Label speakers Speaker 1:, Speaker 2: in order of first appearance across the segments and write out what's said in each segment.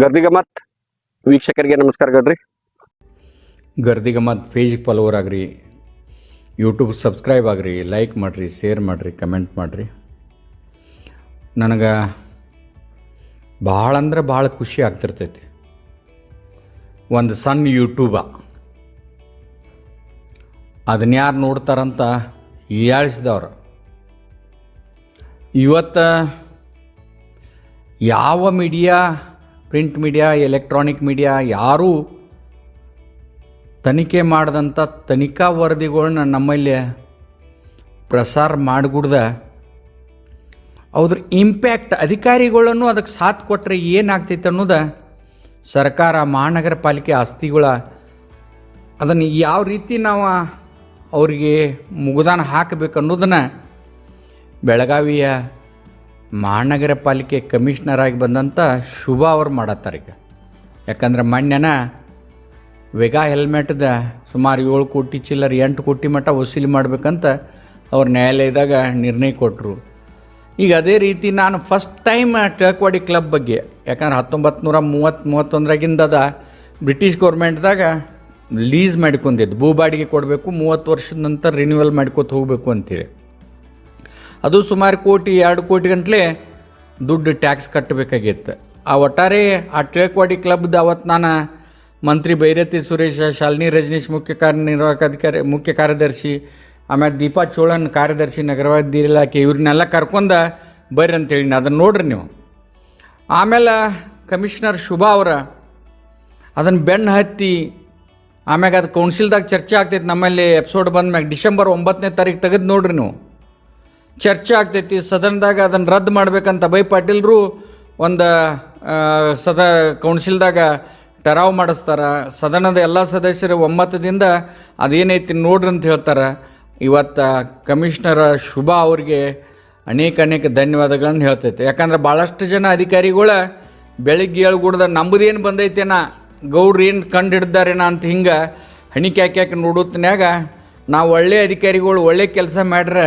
Speaker 1: ಗರ್ದಿಗಮತ್ ವೀಕ್ಷಕರಿಗೆ ನಮಸ್ಕಾರ ಗಡ್ರಿ.
Speaker 2: ಗರ್ದಿ ಮತ್ತು ಫೇಜ್ಗೆ ಫಾಲೋವರ್ ಆಗ್ರಿ. ಯೂಟ್ಯೂಬ್ ಸಬ್ಸ್ಕ್ರೈಬ್ ಆಗ್ರಿ ಲೈಕ್ ಮಾಡಿರಿ ಶೇರ್ ಮಾಡಿರಿ ಕಮೆಂಟ್ ಮಾಡಿರಿ. ನನಗೆ ಭಾಳ ಅಂದ್ರೆ ಭಾಳ ಖುಷಿ ಆಗ್ತಿರ್ತೈತಿ. ಒಂದು ಸಣ್ಣ ಯೂಟ್ಯೂಬ ಅದನ್ನ ನೋಡ್ತಾರಂತ ಹೀಯಾಳಿಸಿದವ್ರು. ಇವತ್ತು ಯಾವ media print media, electronic media, ಯಾರೂ ತನಿಖೆ ಮಾಡಿದಂಥ ತನಿಖಾ ವರದಿಗಳನ್ನ ನಮ್ಮಲ್ಲಿ ಪ್ರಸಾರ ಮಾಡಿಗುಡ್ದ. ಅದ್ರ ಇಂಪ್ಯಾಕ್ಟ್ ಅಧಿಕಾರಿಗಳನ್ನು ಅದಕ್ಕೆ ಸಾಥ್ ಕೊಟ್ಟರೆ ಏನಾಗ್ತೈತೆ ಅನ್ನೋದು ಸರ್ಕಾರ ಮಹಾನಗರ ಪಾಲಿಕೆ ಆಸ್ತಿಗಳ. ಅದನ್ನು ಯಾವ ರೀತಿ ನಾವು ಅವರಿಗೆ ಮುಗುದಾನ ಹಾಕಬೇಕು ಅನ್ನೋದನ್ನು ಬೆಳಗಾವಿಯ ಮಹಾನಗರ ಪಾಲಿಕೆ ಕಮಿಷನರ್ ಆಗಿ ಬಂದಂಥ ಶುಭ ಅವ್ರು ಮಾಡತ್ತಾರೆ ಈಗ. ಯಾಕಂದ್ರೆ ಮಣ್ಯನ ವೆಗಾ ಹೆಲ್ಮೆಟ್ದ ಸುಮಾರು ಏಳು ಕೋಟಿ ಚಿಲ್ಲರ್ ಎಂಟು ಕೋಟಿ ಮಟ್ಟ ವಸೂಲಿ ಮಾಡಬೇಕಂತ ಅವ್ರ ನ್ಯಾಯಾಲಯದಾಗ ನಿರ್ಣಯ ಕೊಟ್ಟರು ಈಗ ಅದೇ ರೀತಿ ನಾನು ಫಸ್ಟ್ ಟೈಮ್ ಟಕ್ವಾಡಿ ಕ್ಲಬ್ ಬಗ್ಗೆ, ಯಾಕಂದ್ರೆ ಹತ್ತೊಂಬತ್ತು ನೂರ ಮೂವತ್ತು ಮೂವತ್ತೊಂದರಾಗಿಂದ ಅದ ಬ್ರಿಟಿಷ್ ಗೌರ್ಮೆಂಟ್ದಾಗ ಲೀಸ್ ಮಾಡ್ಕೊಂಡಿದ್ದು. ಭೂ ಬಾಡಿಗೆ ಕೊಡಬೇಕು, ಮೂವತ್ತು ವರ್ಷದ ನಂತರ ರಿನ್ಯೂವಲ್ ಮಾಡ್ಕೊತ ಹೋಗಬೇಕು ಅಂತೇಳಿ ಅದು ಸುಮಾರು ಕೋಟಿ, ಎರಡು ಕೋಟಿ ಗಂಟಲೆ ದುಡ್ಡು ಟ್ಯಾಕ್ಸ್ ಕಟ್ಟಬೇಕಾಗಿತ್ತು ಆ ಒಟ್ಟಾರೆ ಆ ಟ್ರೇಕ್ವಾಡಿ ಕ್ಲಬ್ದು ಅವತ್ತು ನಾನು ಮಂತ್ರಿ ಭೈರತಿ ಸುರೇಶ, ಶಾಲಿನಿ ರಜನೀಶ್ ಮುಖ್ಯ ಕಾರ್ಯನಿರ್ವಾಹಕ ಅಧಿಕಾರಿ, ಮುಖ್ಯ ಕಾರ್ಯದರ್ಶಿ, ಆಮೇಲೆ ದೀಪಾ ಚೋಳನ್ ಕಾರ್ಯದರ್ಶಿ, ನಗರವಾದಿ ಇಲಾಖೆ ಇವ್ರನ್ನೆಲ್ಲ ಕರ್ಕೊಂಡ ಬರ್ರಿ ಅಂತೇಳಿ ಅದನ್ನು ನೋಡ್ರಿ ನೀವು. ಆಮೇಲೆ ಕಮಿಷನರ್ ಶುಭಾ ಅವರ ಅದನ್ನು ಬೆನ್ನು ಹತ್ತಿ ಆಮ್ಯಾಗ ಅದು ಕೌನ್ಸಿಲ್ದಾಗ ಚರ್ಚೆ ಆಗ್ತೈತೆ ನಮ್ಮಲ್ಲಿ, ಎಪಿಸೋಡ್ ಬಂದ್ಮ್ಯಾಗ ಡಿಸೆಂಬರ್ ಒಂಬತ್ತನೇ ತಾರೀಕು ತೆಗೆದು ನೋಡ್ರಿ ನೀವು. ಚರ್ಚೆ ಆಗ್ತೈತಿ, ಸದನದಾಗ ಅದನ್ನು ರದ್ದು ಮಾಡ್ಬೇಕಂತ ಬೈ ಪಾಟೀಲ್ರು ಒಂದು ಸದ ಕೌನ್ಸಿಲ್ದಾಗ ಟರಾವ್ ಮಾಡಿಸ್ತಾರೆ. ಸದನದ ಎಲ್ಲ ಸದಸ್ಯರ ಒಮ್ಮತದಿಂದ ಅದೇನೈತಿ ನೋಡ್ರಿ ಅಂತ ಹೇಳ್ತಾರೆ. ಇವತ್ತು ಕಮಿಷ್ನರ ಶುಭ ಅವ್ರಿಗೆ ಅನೇಕ ಅನೇಕ ಧನ್ಯವಾದಗಳನ್ನು ಹೇಳ್ತೈತೆ. ಯಾಕಂದ್ರೆ ಭಾಳಷ್ಟು ಜನ ಅಧಿಕಾರಿಗಳ ಬೆಳಿಗ್ಗೆ ಹೇಳ್ಗೂಡ್ದ ನಂಬುದೇನು ಬಂದೈತೇನ, ಗೌಡ್ರು ಏನು ಕಂಡು ಹಿಡ್ದಾರೇನ ಅಂತ ಹಿಂಗೆ ಹಣಿಕೆ ಹಾಕ್ಯಾಕೆ ನೋಡುತ್ತನ್ಯಾಗ ನಾವು ಒಳ್ಳೆ ಅಧಿಕಾರಿಗಳು ಒಳ್ಳೆ ಕೆಲಸ ಮಾಡ್ರೆ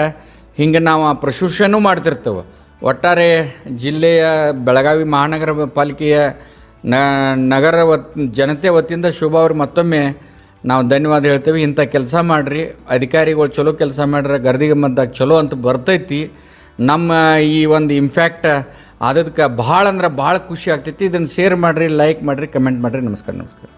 Speaker 2: ಹಿಂಗೆ ನಾವು ಪ್ರಶುಷನೂ ಮಾಡ್ತಿರ್ತೇವೆ. ಒಟ್ಟಾರೆ ಜಿಲ್ಲೆಯ ಬೆಳಗಾವಿ ಮಹಾನಗರ ಪಾಲಿಕೆಯ ನಗರ ವತ್, ಜನತೆ ವತಿಯಿಂದ ಶುಭ ಅವ್ರಿಗೆ ಮತ್ತೊಮ್ಮೆ ನಾವು ಧನ್ಯವಾದ ಹೇಳ್ತೇವೆ. ಇಂಥ ಕೆಲಸ ಮಾಡಿರಿ. ಅಧಿಕಾರಿಗಳು ಚಲೋ ಕೆಲಸ ಮಾಡ್ರೆ ಗರ್ದಿಗೆ ಮದ್ದಾಗ ಚಲೋ ಅಂತ ಬರ್ತೈತಿ. ನಮ್ಮ ಈ ಒಂದು ಇಂಫ್ಯಾಕ್ಟ್ ಅದಕ್ಕೆ ಭಾಳ ಅಂದ್ರೆ ಭಾಳ ಖುಷಿ ಆಗ್ತೈತಿ. ಇದನ್ನು ಶೇರ್ ಮಾಡಿರಿ ಲೈಕ್ ಮಾಡಿರಿ ಕಮೆಂಟ್ ಮಾಡಿರಿ. ನಮಸ್ಕಾರ ನಮಸ್ಕಾರ.